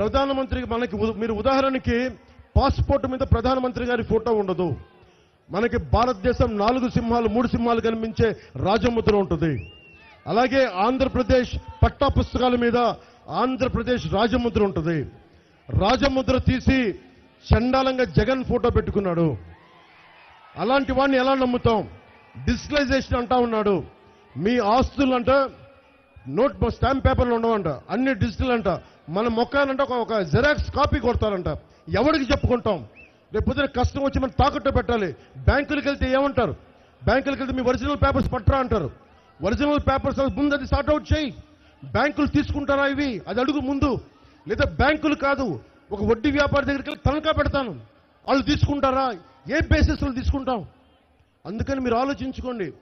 ప్రధానమంత్రికి మనకి ఉ- మీరు ఉదాహరణకి పాస్పోర్ట్ మీద ప్రధానమంత్రి గారి ఫోటో ఉండదు. మనకి భారతదేశం నాలుగు సింహాలు మూడు సింహాలు కనిపించే రాజముద్ర ఉంటుంది. అలాగే ఆంధ్రప్రదేశ్ పట్టా పుస్తకాల మీద ఆంధ్రప్రదేశ్ రాజముద్ర ఉంటుంది. రాజముద్ర తీసి చండాలంగా జగన్ ఫోటో పెట్టుకున్నాడు. అలాంటి వాడిని ఎలా నమ్ముతాం? డిజిటలైజేషన్ అంటా ఉన్నాడు. మీ ఆస్తులు అంటే నోట్ స్టాంప్ పేపర్లు ఉండవంట. అన్ని డిజిటల్ అంట. మన మొక్కాలంటే ఒక ఒక జెరాక్స్ కాపీ కొడతారంట. ఎవరికి చెప్పుకుంటాం? రేపు పొద్దున కష్టం వచ్చి మనం తాకట్టు పెట్టాలి. బ్యాంకులకు వెళ్తే ఏమంటారు? బ్యాంకులకు వెళ్తే మీ ఒరిజినల్ పేపర్స్ పట్టరా అంటారు. ఒరిజినల్ పేపర్స్ ముందు అది సార్ట్ అవుట్ చేయి. బ్యాంకులు తీసుకుంటారా ఇవి? అది అడుగు ముందు. లేదా బ్యాంకులు కాదు. ఒక వడ్డీ వ్యాపారి దగ్గరికి వెళ్ళి తనఖా పెడతాను. వాళ్ళు తీసుకుంటారా? ఏ బేసిస్లో తీసుకుంటాం? అందుకని మీరు ఆలోచించుకోండి.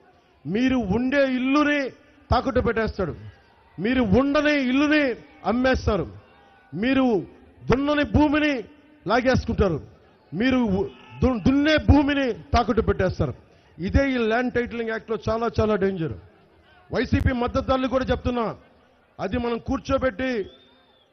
మీరు ఉండే ఇల్లునే తాకట్టు పెట్టేస్తాడు. మీరు ఉండని ఇల్లుని అమ్మేస్తారు. మీరు దున్నని భూమిని లాగేసుకుంటారు. మీరు దున్నే భూమిని తాకట్టు పెట్టేస్తారు. ఇదే ఈ ల్యాండ్ టైటిలింగ్ యాక్ట్లో చాలా చాలా డేంజర్. వైసీపీ మద్దతుదారులు కూడా చెప్తున్నా అది మనం కూర్చోబెట్టి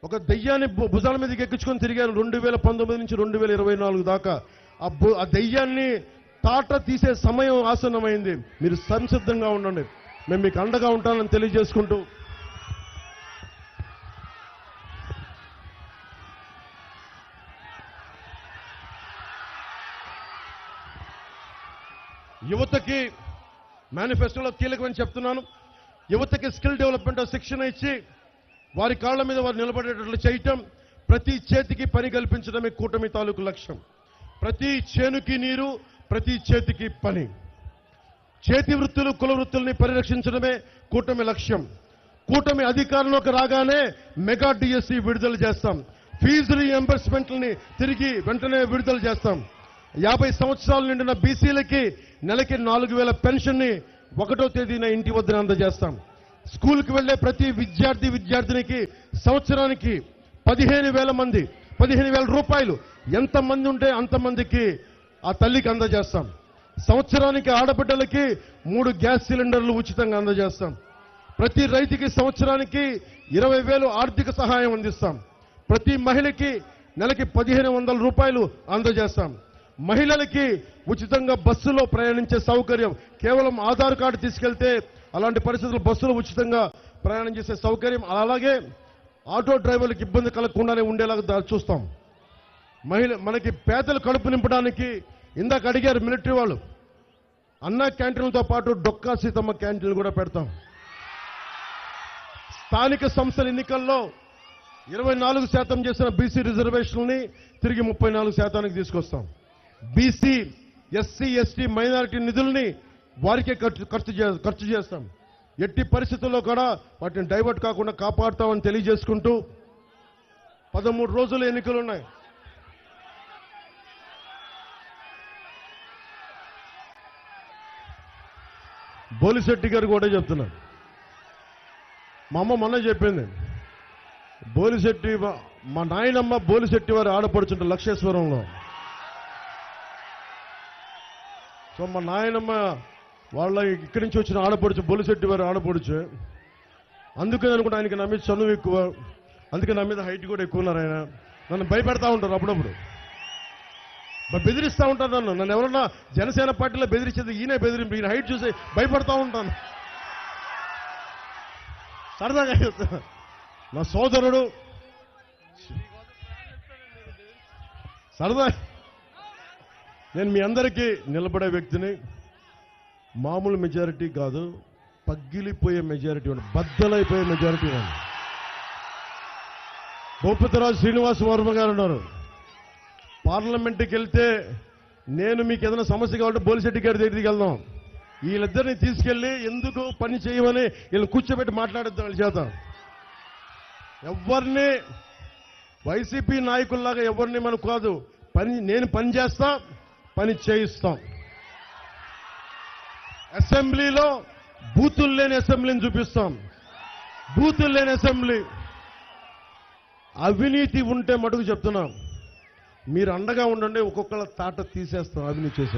ఒక దెయ్యాన్ని భుజాల మీదకి ఎక్కించుకొని తిరిగారు. రెండు వేల పంతొమ్మిది నుంచి రెండు వేల ఇరవై నాలుగు దాకా. ఆ బు ఆ దెయ్యాన్ని తాట తీసే సమయం ఆసన్నమైంది. మీరు సంసిద్ధంగా ఉండండి. మేము మీకు అండగా ఉంటానని తెలియజేసుకుంటూ యువతకి మేనిఫెస్టోలో కీలకమని చెప్తున్నాను. యువతకి స్కిల్ డెవలప్మెంట్ శిక్షణ ఇచ్చి వారి కాళ్ళ మీద వారు నిలబడేటట్లు చేయటం ప్రతి చేతికి పని కల్పించడమే కూటమి తాలూకు లక్ష్యం. ప్రతి చేనుకి నీరు ప్రతి చేతికి పని. చేతి వృత్తులు కుల వృత్తుల్ని పరిరక్షించడమే కూటమి లక్ష్యం. కూటమి అధికారంలోకి రాగానే మెగా డిఎస్సి విడుదల చేస్తాం. ఫీజు రీఎంబర్స్మెంట్ని తిరిగి వెంటనే విడుదల చేస్తాం. యాభై సంవత్సరాలు నిండిన బీసీలకి నెలకి నాలుగు వేల పెన్షన్ని ఒకటో తేదీన ఇంటి వద్దన అందజేస్తాం. స్కూల్కి వెళ్ళే ప్రతి విద్యార్థి విద్యార్థినికి సంవత్సరానికి పదిహేను వేల మంది పదిహేను వేల రూపాయలు ఎంతమంది ఉంటే అంతమందికి ఆ తల్లికి అందజేస్తాం. సంవత్సరానికి ఆడబిడ్డలకి మూడు గ్యాస్ సిలిండర్లు ఉచితంగా అందజేస్తాం. ప్రతి రైతుకి సంవత్సరానికి ఇరవై వేలు ఆర్థిక సహాయం అందిస్తాం. ప్రతి మహిళకి నెలకి పదిహేను వందల రూపాయలు అందజేస్తాం. మహిళలకి ఉచితంగా బస్సులో ప్రయాణించే సౌకర్యం కేవలం ఆధార్ కార్డు తీసుకెళ్తే అలాంటి పరిస్థితులు బస్సులో ఉచితంగా ప్రయాణం చేసే సౌకర్యం. అలాగే ఆటో డ్రైవర్లకు ఇబ్బంది కలగకుండానే ఉండేలాగా చూస్తాం. మహిళ మనకి పేదలు కడుపు నింపడానికి ఇందాక అడిగారు మిలిటరీ వాళ్ళు. అన్న క్యాంటీన్లతో పాటు డొక్కా సీతమ్మ క్యాంటీన్లు కూడా పెడతాం. స్థానిక సంస్థల ఎన్నికల్లో ఇరవై నాలుగు శాతం చేసిన బీసీ రిజర్వేషన్ని తిరిగి ముప్పై నాలుగు శాతానికి తీసుకొస్తాం. బీసీ ఎస్సీ ఎస్టీ మైనారిటీ నిధుల్ని వారికే ఖర్చు ఖర్చు ఖర్చు చేస్తాం. ఎట్టి పరిస్థితుల్లో కూడా వాటిని డైవర్ట్ కాకుండా కాపాడుతామని తెలియజేసుకుంటూ పదమూడు రోజులు ఎన్నికలు ఉన్నాయి. బోలిశెట్టి గారు కూడా చెప్తున్నారు. మా అమ్మ మొన్న చెప్పింది. బోలిశెట్టి మా నాయనమ్మ బోలిశెట్టి వారు ఆడపడుచుంటారు లక్షేశ్వరంలో. సో మా నాయనమ్మ వాళ్ళ ఇక్కడి నుంచి వచ్చిన ఆడపడుచు బోలిశెట్టి వారు ఆడపడుచు. అందుకని అనుకుంటే ఆయనకి నా మీద చనువు ఎక్కువ. అందుకే నా మీద హైట్ కూడా ఎక్కువ ఉన్నారు ఆయన. నన్ను భయపెడతా ఉంటారు అప్పుడప్పుడు. బెదిరిస్తూ ఉంటారు నన్ను. నన్ను ఎవరన్నా జనసేన పార్టీలో బెదిరించేది ఈయనే బెదిరింపు. ఈయన హైట్ చూసి భయపడతా ఉంటాను. సరదాగా నా సోదరుడు. సరదా నేను మీ అందరికీ నిలబడే వ్యక్తిని మామూలు మెజారిటీ కాదు పగ్గిలిపోయే మెజారిటీ ఉంది బద్దలైపోయే మెజారిటీ ఉంది భూపతిరాజు శ్రీనివాస్ వర్మ గారు ఉన్నారు. పార్లమెంట్కి వెళ్తే నేను మీకు ఏదైనా సమస్య కావాలంటే బోలిశెట్టి గారి దగ్గరికి వెళ్దాం. వీళ్ళిద్దరిని తీసుకెళ్ళి ఎందుకు పని చేయమని వీళ్ళు కూర్చోబెట్టి మాట్లాడద్దాం వాళ్ళ చేత ఎవరిని వైసీపీ నాయకుల్లాగా ఎవరిని మనకు కాదు పని నేను పని చేస్తా పని చేయిస్తాం. అసెంబ్లీలో బూతులు లేని అసెంబ్లీని చూపిస్తాం. బూతులు లేని అసెంబ్లీ. అవినీతి ఉంటే మటుకు చెప్తున్నాం. మీరు అండగా ఉండండి ఒక్కొక్కళ్ళ తాట తీసేస్తాం అవినీతి చేసే